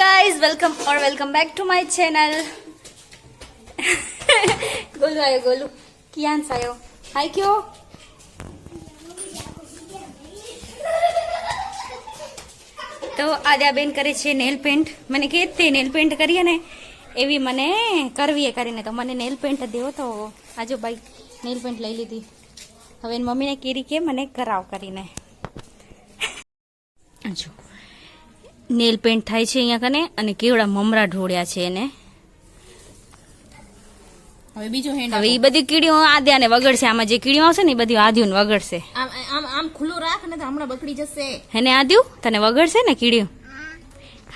guys, welcome or welcome back to my channel Golu આયો ગોલુ કિયાન્સ આયો હાય કયો તો આદ્યાબેન કરે છે નેલ પેન્ટ મને કે તે નેલ પેન્ટ કરીએ ને એવી મને કરવી એ કરીને. તો મને નેલ પેન્ટ દેવો તો આજો ભાઈ નેલ પેન્ટ લઈ લીધી. હવે મમ્મીને કેરી કે મને કરાવ કરીને. જો નેલ પેન્ટ થાય છે અહીંયા કને અને કેવડા મમરા ઢોળ્યા છે એને. હવે બીજો હેન્ડ હવે એ બધી કીડીઓ આદ્યાને વગડશે. આમાં જે કીડીઓ આવશે ને એ બધી આદ્યુને વગડશે. આમ આમ આમ ખુલ્લું રાખ ને તો હમણાં બકડી જશે. હેને આદ્યુ? તને વગડશે ને કીડીઓ?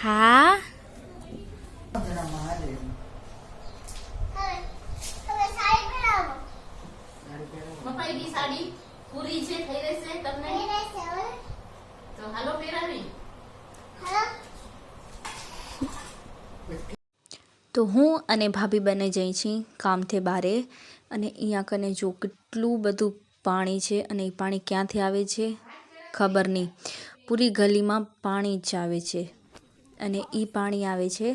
હા. સાડી પૂરી છે થઈ રહેશે તમને? તો હાલો પહેરાવી. તો હું અને ભાભી બંને જઈ છીએ કામથી બારે અને અહીંયા કને જો કેટલું બધું પાણી છે અને એ પાણી ક્યાંથી આવે છે ખબર નહીં. પૂરી ગલીમાં પાણી જ આવે છે અને એ પાણી આવે છે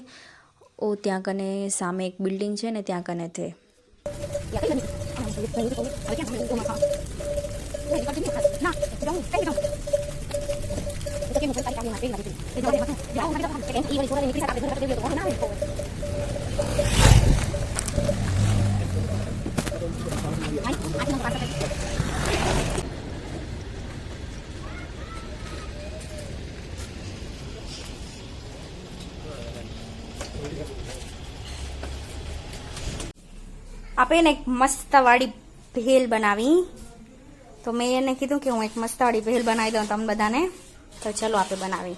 ઓ ત્યાં કને સામે એક બિલ્ડિંગ છે ને ત્યાં કને તે. આપણે એને એક મસ્ત વાળી ભેલ બનાવી તો મેં એને કીધું કે હું એક મસ્ત વાળી ભેલ બનાવી દઉં તમને બધાને તો ચલો આપણે બનાવી.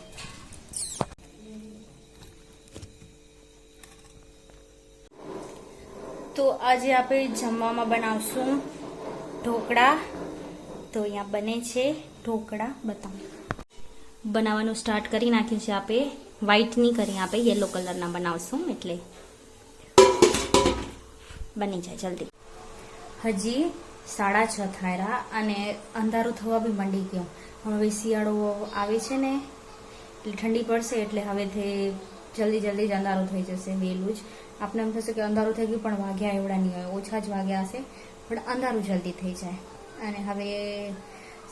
તો આજે આપણે જમવામાં બનાવશું ઢોકળા. તો અહીંયા બને છે ઢોકળા બતાવ બનાવવાનું સ્ટાર્ટ કરી નાખ્યું છે આપણે વ્હાઈટની કરી આપણે યલો કલરના બનાવશું એટલે. બની જાય જલ્દી. હજી સાડા છ થાયરા અને અંધારું થવા બી મંડી ગયો. હવે શિયાળો આવે છે ને, એટલે ઠંડી પડશે એટલે હવેથી જલ્દી જલ્દી જ અંધારું થઈ જશે વહેલું જ. આપણે એમ થશે કે અંધારું થઈ ગયું પણ વાગ્યા એવડા નહીં હોય, ઓછા જ વાગ્યા હશે, પણ અંધારું જલ્દી થઈ જાય. અને હવે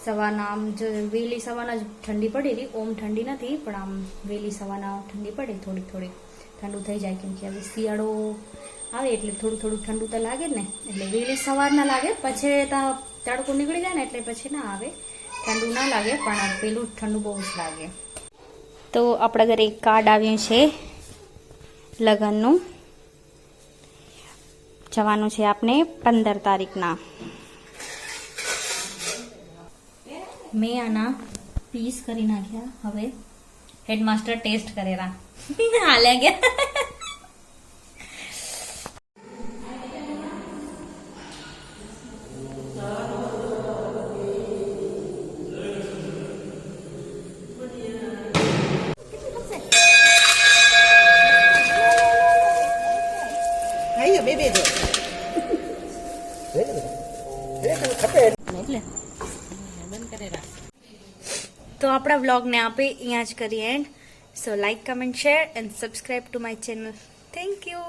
સવારના આમ જો વહેલી સવારના જ ઠંડી પડેલી ઓમ ઠંડી નથી, પણ આમ વહેલી સવારના ઠંડી પડે થોડી થોડીક. ઠંડુ થઈ જાય કેમ કે હવે શિયાળો આવે એટલે થોડું થોડું ઠંડુ તો લાગે જ ને. એટલે વહેલી સવાર ના લાગે, પછી તડકો નીકળી જાય ને એટલે પછી ના આવે. ઠંડુ ના લાગે, પણ પેલું ઠંડુ બહુ જ લાગે. તો આપણા ઘરે એક કાર્ડ આવ્યું છે, લગ્નનું. જવાનું છે આપણે પંદર તારીખના. મેં આના પીસ કરી નાખ્યા, હવે હેડમાસ્ટર ટેસ્ટ કરેલા. હાલે ગયા આયો બે બે જો એટલે તો આપણા વ્લોગને આપણે અહીંયા જ કરીએ and So like, comment, share and subscribe to my channel. Thank you.